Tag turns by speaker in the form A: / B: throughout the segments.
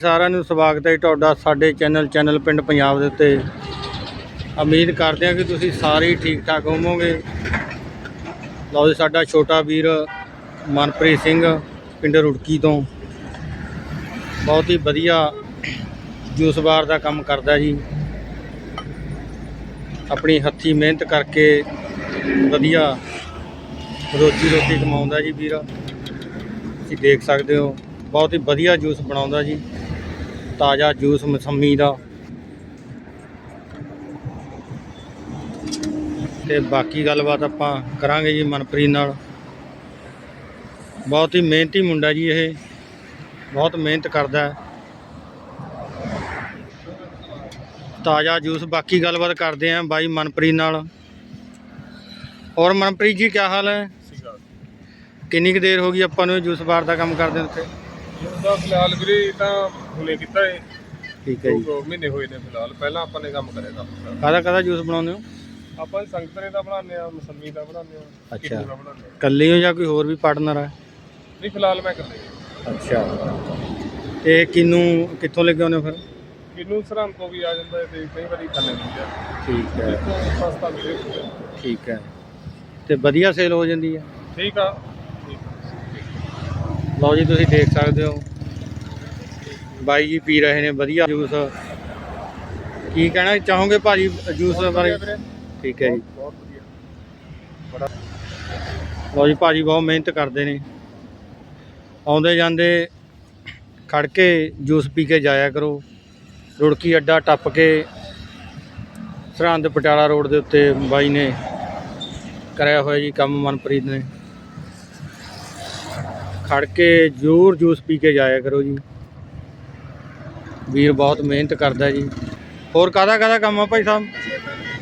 A: ਸਾਰਿਆਂ ਨੂੰ ਸਵਾਗਤ ਹੈ ਜੀ ਤੁਹਾਡਾ ਸਾਡੇ ਚੈਨਲ ਚੈਨਲ ਪਿੰਡ ਪੰਜਾਬ ਦੇ ਉੱਤੇ। ਉਮੀਦ ਕਰਦੇ ਹਾਂ ਕਿ ਤੁਸੀਂ ਸਾਰੇ ਹੀ ਠੀਕ ਠਾਕ ਹੋਵੋਗੇ। ਲਓ ਜੀ, ਸਾਡਾ ਛੋਟਾ ਵੀਰ ਮਨਪ੍ਰੀਤ ਸਿੰਘ ਪਿੰਡ ਰੁੜਕੀ ਤੋਂ। ਬਹੁਤ ਹੀ ਵਧੀਆ ਜੂਸ ਬਾਰ ਦਾ ਕੰਮ ਕਰਦਾ ਜੀ। ਆਪਣੀ ਹੱਥੀ ਮਿਹਨਤ ਕਰਕੇ ਵਧੀਆ ਰੋਜੀ ਰੋਟੀ ਕਮਾਉਂਦਾ ਜੀ ਵੀਰ। ਤੁਸੀਂ ਦੇਖ ਸਕਦੇ ਹੋ, ਬਹੁਤ ਹੀ ਵਧੀਆ ਜੂਸ ਬਣਾਉਂਦਾ ਜੀ। ਤਾਜ਼ਾ ਜੂਸ ਮਸੰਮੀ ਦਾ। ਤੇ ਬਾਕੀ ਗੱਲਬਾਤ ਆਪਾਂ ਕਰਾਂਗੇ ਜੀ ਮਨਪ੍ਰੀਤ ਨਾਲ। ਬਹੁਤ ਹੀ ਮਿਹਨਤੀ ਮੁੰਡਾ ਜੀ ਇਹ। ਬਹੁਤ ਮਿਹਨਤ ਕਰਦਾ। ਹੈ ਤਾਜ਼ਾ ਜੂਸ ਬਾਕੀ ਗੱਲਬਾਤ ਕਰਦੇ ਆਂ ਬਾਈ ਮਨਪ੍ਰੀਤ ਨਾਲ। ਔਰ ਮਨਪ੍ਰੀਤ ਜੀ ਕੀ ਹਾਲ ਹੈ? ਕਿੰਨੀ ਕੁ ਦੇਰ ਹੋ ਗਈ ਆਪਾਂ ਨੂੰ ਜੂਸ ਬਾਰ ਦਾ ਕੰਮ ਕਰਦੇ ਉੱਤੇ
B: ਦਾ ਫਿਲਹਾਲ ਵੀਰੇ ਤਾਂ ਹੁਣੇ ਕੀਤਾ ਏ
A: ਠੀਕ ਹੈ
B: ਦੋ
A: ਜੀ।
B: ਕੁ ਮਹੀਨੇ ਹੋਏ ਨੇ ਫਿਲਹਾਲ। ਪਹਿਲਾਂ ਆਪਾਂ ਨੇ ਕੰਮ ਕਰਿਆ ਕੰਮ
A: ਕਾਹਦਾ ਕਾਹਦਾ ਜੂਸ ਬਣਾਉਂਦੇ ਹੋ?
B: ਆਪਾਂ ਸੰਗਤਰੇ ਦਾ ਬਣਾਉਂਦੇ ਆ ਮਸੰਮੀ ਦਾ ਬਣਾਉਂਦੇ ਆ
A: ਅੱਛਾ।
B: ਕਿੰਨੂ ਦਾ ਬਣਾਉਂਦੇ ਆ।
A: ਇਕੱਲੇ ਹੋ ਜਾਂ ਕੋਈ ਹੋਰ ਵੀ ਪਾਰਟਨਰ ਹੈ
B: ਨਹੀਂ ਫਿਲਹਾਲ ਮੈਂ ਇਕੱਲੇ
A: ਅੱਛਾ। ਤੇ ਕਿਨੂੰ ਕਿੱਥੋਂ ਲੈ ਕੇ ਆਉਂਦੇ ਹੋ ਫਿਰ?
B: ਕਿੰਨੂ ਸਰਹੰਦ ਤੋਂ ਵੀ ਆ ਜਾਂਦਾ ਹੈ ਤੇ ਕਈ ਵਾਰੀ ਖਾਣੇ ਵੀ ਆ।
A: ਠੀਕ ਹੈ।
B: ਇੱਥੋਂ ਸਸਤਾ ਵੀਰੇ
A: ਠੀਕ ਹੈ। ਤੇ ਵਧੀਆ ਸੇਲ ਹੋ ਜਾਂਦੀ ਹੈ?
B: ਠੀਕ ਆ।
A: ਲਓ ਜੀ ਤੁਸੀਂ ਦੇਖ ਸਕਦੇ ਹੋ। ਬਾਈ ਜੀ ਪੀ ਰਹੇ ਨੇ ਵਧੀਆ ਜੂਸ। ਕੀ ਕਹਿਣਾ ਚਾਹੋਗੇ ਭਾਜੀ ਜੂਸ ਬਾਰੇ? ਠੀਕ ਹੈ ਜੀ।
B: ਬਹੁਤ ਵਧੀਆ। ਬੜਾ
A: ਲਓ ਜੀ ਭਾਜੀ ਬਹੁਤ ਮਿਹਨਤ ਕਰਦੇ ਨੇ। ਆਉਂਦੇ ਜਾਂਦੇ ਖੜ ਕੇ ਜੂਸ ਪੀ ਕੇ ਜਾਇਆ ਕਰੋ। ਰੁੜਕੀ ਅੱਡਾ ਟੱਪ ਕੇ ਸਰਹੰਦ ਪਟਿਆਲਾ ਰੋਡ ਦੇ ਉੱਤੇ ਬਾਈ ਨੇ ਕਰਿਆ ਹੋਇਆ ਜੀ ਕੰਮ ਮਨਪ੍ਰੀਤ ਨੇ। ਖੜ ਕੇ ਜ਼ਰੂਰ ਜੂਸ ਪੀ ਕੇ ਜਾਇਆ ਕਰੋ ਜੀ ਵੀਰ ਬਹੁਤ ਮਿਹਨਤ ਕਰਦਾ ਜੀ ਹੋਰ ਕਾਹਦਾ ਕਾਹਦਾ ਕੰਮ ਆ ਭਾਈ ਸਾਹਿਬ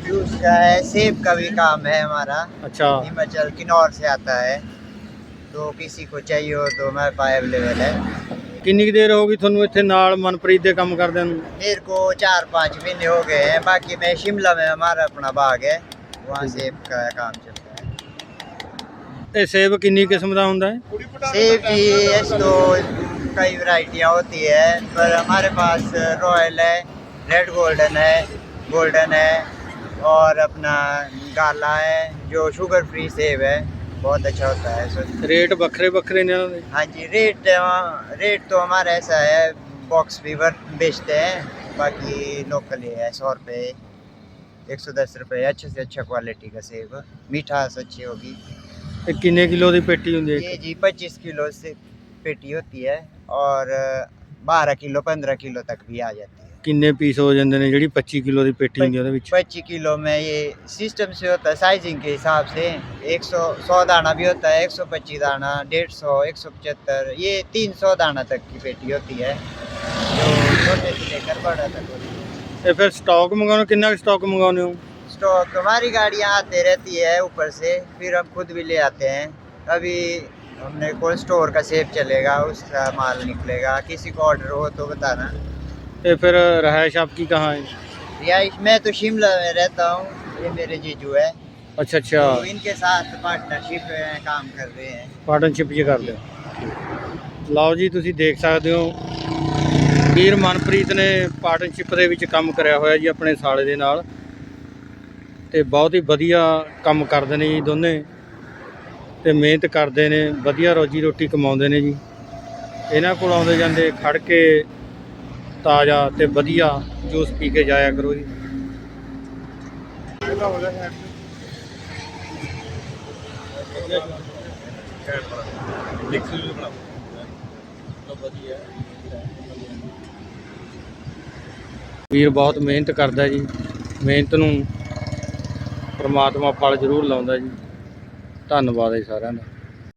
C: जूस का है सेब का भी काम है हमारा
A: ਅੱਛਾ
C: हिमाचल किन्नौर से आता है तो किसी को चाहिए हो तो हमारे पास अवेलेबल है
A: ਕਿੰਨੀ ਕੁ ਦੇਰ ਹੋ ਗਈ ਤੁਹਾਨੂੰ ਇੱਥੇ ਨਾਲ ਮਨਪ੍ਰੀਤ ਦੇ ਕੰਮ ਕਰਦਿਆਂ ਨੂੰ
C: मेरे को चार पाँच महीने हो गए हैं बाकी मैं शिमला में हमारा अपना बाग है वहाँ सेब का काम चलता है
A: ਇਹ ਸੇਬ ਕਿੰਨੀ ਕਿਸਮ ਦਾ ਹੁੰਦਾ ਹੈ
C: सेब की ऐसे तो कई वैरायटियाँ होती है पर हमारे पास रॉयल है रेड गोल्डन है गोल्डन है और अपना गाला है जो शुगर फ्री सेब है बहुत अच्छा होता है सो
A: ਰੇਟ ਵੱਖਰੇ ਵੱਖਰੇ ਨੇ ਇਹਨਾਂ ਦੇ
C: हाँ जी रेट अ, रेट तो हमारा ऐसा है बॉक्स भी वर बेचते हैं बाकी लोकल ही है सौ रुपये एक सौ दस रुपये अच्छे से अच्छा क्वालिटी का सेब मीठास अच्छी होगी
A: ਇਹ ਕਿੰਨੇ ਕਿਲੋ ਦੀ ਪੇਟੀ ਹੁੰਦੀ ਹੈ
C: ये जी पच्चीस किलो से पेटी होती है और बारह किलो पंद्रह किलो तक भी आ जाती है
A: ਕਿੰਨੇ पीस ਹੋ ਜਾਂਦੇ ਨੇ ਜਿਹੜੀ 25 ਕਿਲੋ ਦੀ ਪੇਟੀ ਹੁੰਦੀ ਹੈ ਉਹਦੇ ਵਿੱਚ
C: पच्चीस किलो में ये सिस्टम से होता है साइजिंग के हिसाब से एक सौ सौ दाना भी होता है एक सौ पच्चीस दाना डेढ़ सौ एक सौ पचहत्तर ये तीन सौ दाना तक की पेटी होती है जो छोटे से लेकर बड़ा तक होती है
A: ਇਹ ਫਿਰ ਸਟਾਕ ਮੰਗਾਉਣਾ ਕਿੰਨਾ ਸਟਾਕ ਮੰਗਾਉਂਦੇ ਹੋ
C: स्टॉक हमारी गाड़ियाँ आते रहती है ऊपर से फिर हम खुद भी ले आते हैं अभी हमने कोल्ड स्टोर का सेब चलेगा उसका माल निकलेगा किसी को ऑर्डर हो तो बताना
A: ਇਹ ਫਿਰ रहायश आपकी कहाँ है
C: रिहाइश मैं तो शिमला में रहता हूँ ये मेरे जीजू है
A: अच्छा अच्छा
C: तो इनके साथ पार्टनरशिप में काम कर रहे हैं
A: ਪਾਰਟਨਰਸ਼ਿਪ 'ਚ ਕਰਦੇ ਹੋ ਲਓ ਜੀ ਤੁਸੀਂ ਦੇਖ ਸਕਦੇ ਹੋ ਵੀਰ ਮਨਪ੍ਰੀਤ ਨੇ ਪਾਰਟਨਰਸ਼ਿਪ ਦੇ ਵਿੱਚ ਕੰਮ ਕਰਿਆ ਹੋਇਆ ਜੀ ਆਪਣੇ ਸਾਲੇ ਦੇ ਨਾਲ ਤੇ ਬਹੁਤ ਹੀ ਵਧੀਆ ਕੰਮ ਕਰਦੇ ਨੇ ਜੀ ਦੋਨੇ ਤੇ ਮਿਹਨਤ ਕਰਦੇ ਨੇ, ਵਧੀਆ ਰੋਜੀ ਰੋਟੀ ਕਮਾਉਂਦੇ ਨੇ ਜੀ। ਇਹਨਾਂ ਕੋਲ ਆਉਂਦੇ ਜਾਂਦੇ ਖੜ ਕੇ ਤਾਜ਼ਾ ਤੇ ਵਧੀਆ ਜੂਸ ਪੀ ਕੇ ਜਾਇਆ ਕਰੋ ਜੀ। ਵੀਰ ਬਹੁਤ ਮਿਹਨਤ ਕਰਦਾ ਜੀ, ਮਿਹਨਤ ਨੂੰ ਪਰਮਾਤਮਾ ਫਲ ਜ਼ਰੂਰ ਲਾਉਂਦਾ ਜੀ। ਧੰਨਵਾਦ ਹੈ ਸਾਰਿਆਂ ਦਾ।